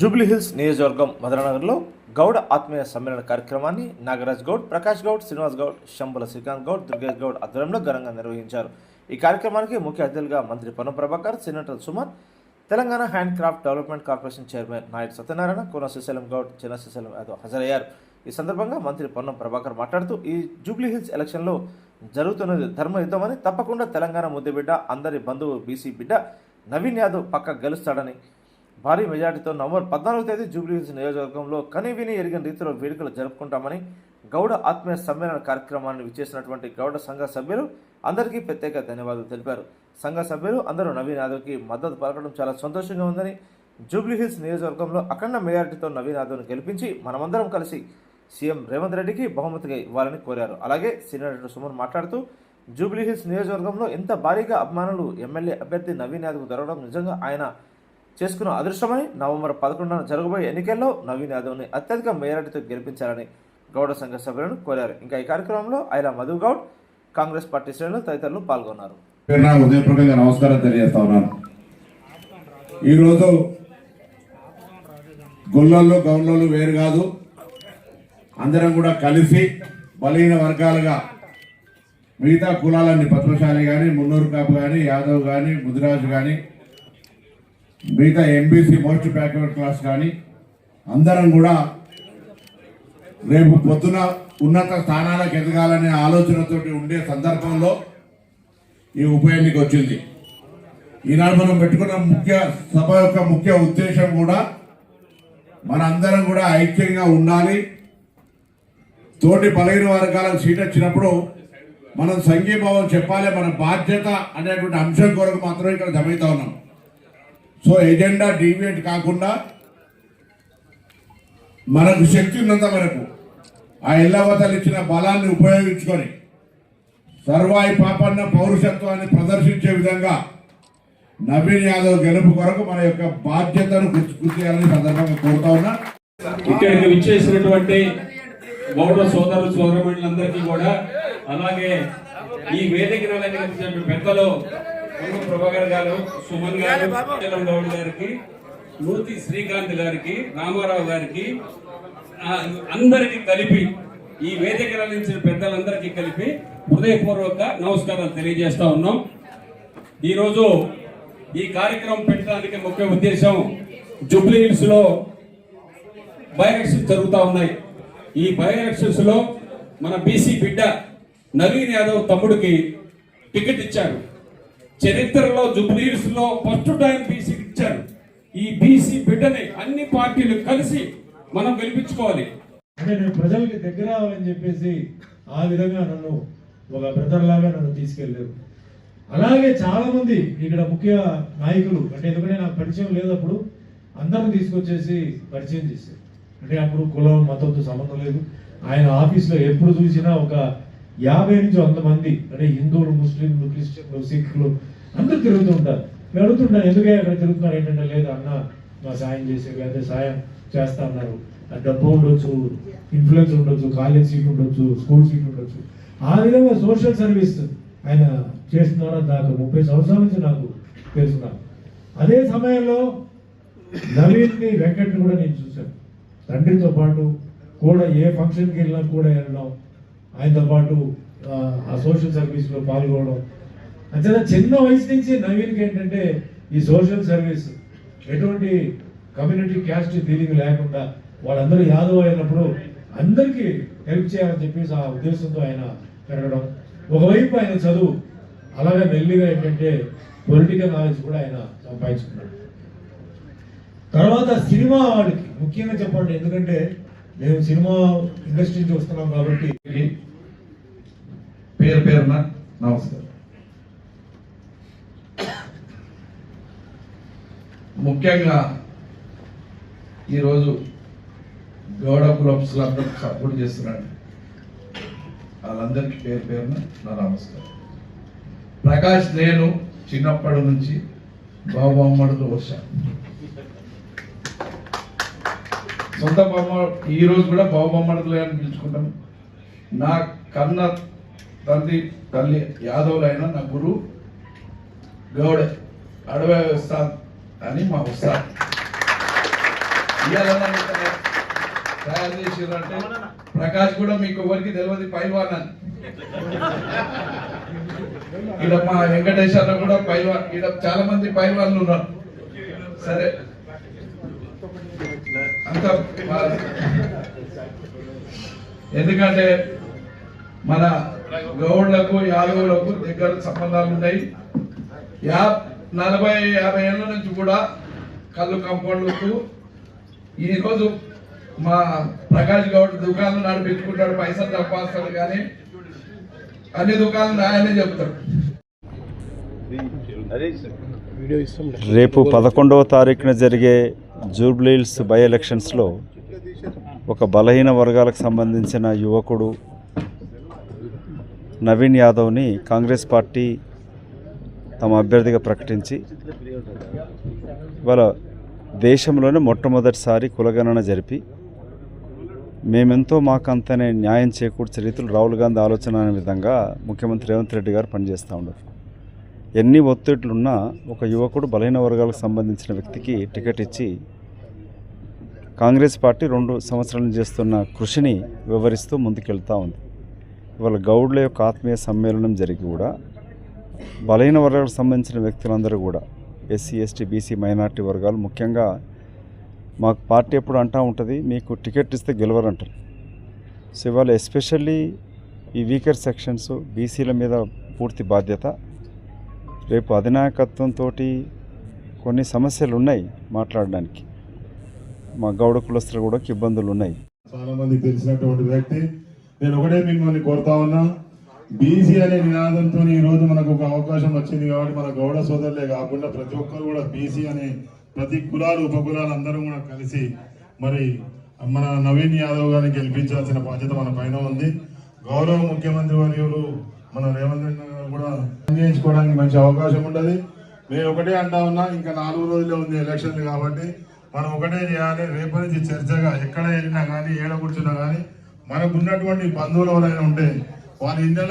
జూబ్లీహిల్స్ నియోజకవర్గం మదనగర్లో గౌడ ఆత్మీయ సమ్మేళన కార్యక్రమాన్ని నాగరాజ్ గౌడ్ ప్రకాష్ గౌడ్ శ్రీనివాస్ గౌడ్ శంబుల శ్రీకాంత్ గౌడ్ దుర్గేష్ గౌడ్ ఆధ్వర్యంలో ఘనంగా నిర్వహించారు. ఈ కార్యక్రమానికి ముఖ్య అతిథులుగా మంత్రి Ponnam Prabhakar senator Suman Telangana hand craft development corporation chairman Naidu Satyanarayana Kona Srisailam Goud Chinna Srisailam Yadav హాజరయ్యారు. ఈ సందర్భంగా మంత్రి పొన్నం ప్రభాకర్ మాట్లాడుతూ ఈ జూబ్లీహిల్స్ ఎలక్షన్లో జరుగుతున్నది ధర్మ యుద్ధమని తప్పకుండా తెలంగాణ ముద్దుబిడ్డ అందరి బంధువు బీసీ బిడ్డ నవీన్ యాదవ్ పక్క గెలుస్తాడని భారీ మెజార్టీతో నవంబర్ పద్నాలుగు తేదీ జూబ్లీహిల్స్ నియోజకవర్గంలో కనివిని ఎరిగిన రీతిలో వేడుకలు జరుపుకుంటామని గౌడ ఆత్మీయ సమ్మేళన కార్యక్రమాన్ని విచ్చేసినటువంటి గౌడ సంఘ సభ్యులు అందరికీ ప్రత్యేక ధన్యవాదాలు తెలిపారు. సంఘ సభ్యులు అందరూ నవీన్ యాదవ్కి మద్దతు పలకడం చాలా సంతోషంగా ఉందని జూబ్లీహిల్స్ నియోజకవర్గంలో అఖండ మెజార్టీతో నవీన్ యాదవ్ను గెలిపించి మనమందరం కలిసి సీఎం రేవంత్ రెడ్డికి బహుమతిగా ఇవ్వాలని కోరారు. అలాగే సీనియర్ సుమన్ మాట్లాడుతూ జూబ్లీహిల్స్ నియోజకవర్గంలో ఎంత భారీగా అభిమానులు ఎమ్మెల్యే అభ్యర్థి నవీన్ యాదవ్ దొరకడం నిజంగా ఆయన చేసుకున్న అదృష్టమని నవంబర్ పదకొండున జరగబోయే ఎన్నికల్లో నవీన్ యాదవ్ని అత్యధిక మేరటితో గెలిపించాలని గౌడ సంఘ సభ్యులను కోరారు. ఇంకా ఈ కార్యక్రమంలో ఐలా మధు గౌడ్ కాంగ్రెస్ పార్టీ శ్రేణులు తదితరులు పాల్గొన్నారు. పేరు నమస్కారం తెలియజేస్తా ఉన్నాను. ఈరోజు గొల్లోళ్ళు గౌన్లోళ్ళు వేరు కాదు. అందరం కూడా కలిసి బలహీన వర్గాలుగా మిగతా కులాలన్నీ పద్మశాలి కానీ మున్నూరు కాపు కానీ యాదవ్ కానీ ముదిరాజు కానీ మిగతా ఎంబీసీ మోస్ట్ బ్యాక్వర్డ్ క్లాస్ కానీ అందరం కూడా రేపు పొద్దున ఉన్నత స్థానాలకు ఎదగాలనే ఆలోచనతోటి ఉండే సందర్భంలో ఈ ఉప ఎన్నిక వచ్చింది. ఈనాడు మనం పెట్టుకున్న ముఖ్య సభ యొక్క ముఖ్య ఉద్దేశం కూడా మనందరం కూడా ఐక్యంగా ఉండాలి. తోటి బలహీన వర్గాలకు సీట్ వచ్చినప్పుడు మనం సంఘీభావం చెప్పాలి. మన బాధ్యత అనేటువంటి అంశం కొరకు మాత్రమే ఇక్కడ జమైతా ఉన్నాం. సో ఎజెండా డీవియేట్ కాకుండా మనకు శక్తి ఉన్నంత వరకు ఆ ఇళ్ళవతలు ఇచ్చిన బలాన్ని ఉపయోగించుకొని సర్వాయి పాపన్న పౌరుషత్వాన్ని ప్రదర్శించే విధంగా నవీన్ యాదవ్ గెలుపు కొరకు మన యొక్క బాధ్యతను గుర్తు చేయాలని సందర్భంగా కోరుతా ఉన్నా. ఇక్కడికి విచ్చేసినటువంటి గౌరవ సోదరు సోదరులందరికీ కూడా అలాగే ఈ వేదికను పెద్దలు ప్రభాకర్ గారు సుమన్ గారు గౌడ్ గారికి నూతి శ్రీకాంత్ గారికి రామారావు గారికి అందరికీ కలిపి ఈ వేదికను అందించిన పెద్దలందరికీ కలిపి హృదయపూర్వక నమస్కారాలు తెలియజేస్తా ఉన్నాం. ఈరోజు ఈ కార్యక్రమం పెట్టడానికి ముఖ్య ఉద్దేశం జూబ్లీ హిల్స్లో బై ఎలక్షన్స్ జరుగుతూ ఉన్నాయి. ఈ బై ఎలక్షన్స్లో మన బీసీ బిడ్డ నవీన్ యాదవ్ తమ్ముడికి టికెట్ ఇచ్చారు. చరిత్రలో జుబ్లీస్లో ఫస్ట్ టైం బీసీ ఇచ్చారు. ఈ బీసీ బిడ్డని అన్ని పార్టీలు కలిసి మనం గెలిపించుకోవాలి. అంటే నేను ప్రజలకి దగ్గర అవ్వాలని చెప్పేసి ఆ విధంగా నన్ను ఒక బ్రదర్ లాగా నన్ను తీసుకెళ్ళారు. అలాగే చాలా మంది ఇక్కడ ముఖ్య నాయకులు అంటే ఎందుకంటే నాకు పరిచయం లేదు అప్పుడు అందరిని తీసుకొచ్చేసి పరిచయం చేశారు. అంటే అప్పుడు కులం మతంతో సంబంధం లేదు. ఆయన ఆఫీస్లో ఎప్పుడు చూసినా ఒక యాభై నుంచి వంద మంది అంటే హిందువులు ముస్లింలు క్రిస్టియన్లు సిఖ్లు అందరూ తిరుగుతూ ఉంటారు. నేను అడుగుతుంటాను ఎందుకే అక్కడ తిరుగుతున్నారు? ఏంటంటే లేదు అన్న మా సాయం చేసే లేదా సాయం చేస్తా ఉన్నారు డబ్బు ఉండొచ్చు ఇన్ఫ్లుయెన్స్ ఉండొచ్చు కాలేజ్ సీట్ ఉండొచ్చు స్కూల్ సీట్ ఉండొచ్చు. ఆ విధంగా సోషల్ సర్వీస్ ఆయన చేస్తున్నారో? నాకు ముప్పై సంవత్సరాల నుంచి నాకు తెలుసున్నాను అదే సమయంలో నవీన్ని వెంకట్ని కూడా నేను చూశాను. తండ్రితో పాటు కూడా ఏ ఫంక్షన్కి వెళ్ళినా కూడా వెళ్ళడం ఆయనతో పాటు ఆ, సోషల్ సర్వీస్లో పాల్గొనడం. అంతే చిన్న వయసు నుంచి నవీన్కి ఏంటంటే ఈ సోషల్ సర్వీస్ ఎటువంటి కమ్యూనిటీ క్యాస్ట్ ఫీలింగ్ లేకుండా వాళ్ళందరూ యాదవ్ అయినప్పుడు అందరికీ హెల్ప్ చేయాలని చెప్పేసి ఆ ఉద్దేశంతో ఆయన పెరగడం. ఒకవైపు ఆయన చదువు అలాగే మెల్లిగా ఏంటంటే పొలిటికల్ నాలెడ్జ్ కూడా ఆయన సంపాదించుకున్నాడు. తర్వాత సినిమా వాడికి ముఖ్యంగా చెప్పండి ఎందుకంటే మేము సినిమా ఇండస్ట్రీ చూస్తున్నాం వస్తున్నాం కాబట్టి పేరు పేరున నమస్కారం. ముఖ్యంగా ఈరోజు గౌడ కులప్స్లు అందరూ సపోర్ట్ చేస్తున్నాడు వాళ్ళందరికీ పేరు పేరున నా నమస్కారం. ప్రకాష్ నేను చిన్నప్పటి నుంచి బాబమ్మడులు వచ్చాను. సొంత బొమ్మ ఈ రోజు కూడా బాబమ్మడులే అని పిలుచుకుంటాం. నా కన్న తండ్రి తల్లి యాదవులైన నా గురువు గౌడ అడవే ఉస్తాద్ అని మా ఉస్తాద్ తయారు చేసారు అంటే ప్రకాష్ కూడా మీకు ఎవరికి తెలియదు పైల్వాన్ అని. ఇక్కడ మా వెంకటేశ్వర కూడా పైల్వాన్ ఇక్కడ చాలా మంది పైల్వాన్లు ఉన్నారు. సరే. అంత ఎందుకంటే మన గౌడ్లకు యాదవులకు దగ్గర సంబంధాలు ఉన్నాయి యా నలభై యాభై ఏళ్ళ నుంచి కూడా కళ్ళు కంపౌండ్లకు ఈరోజు మా ప్రకాష్ గౌడ్ దుకాణం నడిపించుకుంటాడు పైసలు తప్పాస్తాడు కానీ అన్ని దుకాణాలు ఆయనే చెప్తాడు రేపు పదకొండవ తారీఖున జరిగే జూబ్లీహిల్స్ బై ఎలక్షన్స్లో ఒక బలహీన వర్గాలకు సంబంధించిన యువకుడు నవీన్ యాదవ్ని కాంగ్రెస్ పార్టీ తమ అభ్యర్థిగా ప్రకటించి ఇవాళ దేశంలోనే మొట్టమొదటిసారి కులగణన జరిపి మేమెంతో మాకంతనే న్యాయం చేకూర్చే రీతిలో రాహుల్ గాంధీ ఆలోచన అనే విధంగా ముఖ్యమంత్రి రేవంత్ రెడ్డి గారు పనిచేస్తూ ఉండరు ఎన్ని ఒత్తిడులున్నా ఒక యువకుడు బలహీన వర్గాలకు సంబంధించిన వ్యక్తికి టికెట్ ఇచ్చి కాంగ్రెస్ పార్టీ రెండు సంవత్సరాలు చేస్తున్న కృషిని వివరిస్తూ ముందుకెళ్తూ ఉంది. ఇవాళ గౌడ్ల యొక్క ఆత్మీయ సమ్మేళనం జరిగి కూడా బలహీన వర్గాలకు సంబంధించిన వ్యక్తులందరూ కూడా ఎస్సీ ఎస్టీ బీసీ మైనార్టీ వర్గాలు ముఖ్యంగా మాకు పార్టీ ఎప్పుడు అంటూ ఉంటుంది మీకు టికెట్ ఇస్తే గెలవరంటారు. సో ఇవాళ ఎస్పెషల్లీ ఈ వీకర్ సెక్షన్స్ బీసీల మీద పూర్తి బాధ్యత. రేపు అధినాయకత్వంతో కొన్ని సమస్యలు ఉన్నాయి మాట్లాడడానికి. మా గౌడ కులస్తులు కూడా ఇబ్బందులు ఉన్నాయి. చాలామందికి తెలిసినటువంటి వ్యక్తి నేను ఒకటే మిమ్మల్ని కోరుతా ఉన్నా బీసీ అనే నినాదంతో ఈ రోజు మనకు ఒక అవకాశం వచ్చింది కాబట్టి మన గౌడ సోదరులే కాకుండా ప్రతి ఒక్కరు కూడా బీసీ అనే ప్రతి కులాలు ఉపకులాలు అందరూ కూడా కలిసి మరి మన నవీన్ యాదవ్ గారిని గెలిపించాల్సిన బాధ్యత మన పైన ఉంది. గౌరవ ముఖ్యమంత్రి వర్యులు మన రేవంత్ రెడ్డి గారు కూడా చేయించుకోవడానికి మంచి అవకాశం ఉండదు నేను ఒకటే అంటా ఉన్నా ఇంకా నాలుగు రోజులే ఉంది ఎలక్షన్లు కాబట్టి మనం ఒకటే చేయాలి. రేపటి నుంచి చర్చగా ఎక్కడ వెళ్ళినా కానీ ఏడ కూర్చున్నా కానీ మనకున్నటువంటి బంధువులు ఎవరైనా ఉంటే వాళ్ళ ఇళ్ళ